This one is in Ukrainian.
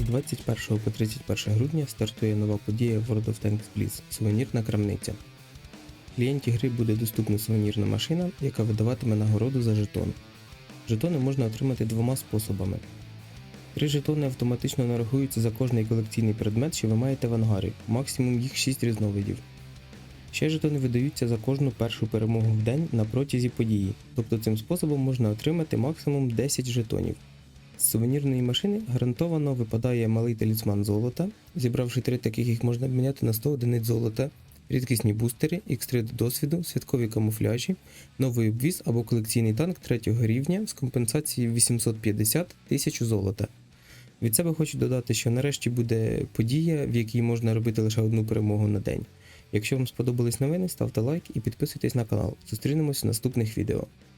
З 21 по 31 грудня стартує нова подія World of Tanks Blitz – сувенірна крамниця. Клієнті гри буде доступна сувенірна машина, яка видаватиме нагороду за жетон. Жетони можна отримати двома способами. Три жетони автоматично нарахуються за кожний колекційний предмет, що ви маєте в ангарі, максимум їх 6 різновидів. Ще жетони видаються за кожну першу перемогу в день на протязі події, тобто цим способом можна отримати максимум 10 жетонів. З сувенірної машини гарантовано випадає малий талісман золота. Зібравши три таких, їх можна обміняти на 100 одиниць золота, рідкісні бустери, X3 до досвіду, святкові камуфляжі, новий обвіз або колекційний танк третього рівня з компенсацією 850 тисяч золота. Від себе хочу додати, що нарешті буде подія, в якій можна робити лише одну перемогу на день. Якщо вам сподобались новини, ставте лайк і підписуйтесь на канал. Зустрінемось в наступних відео.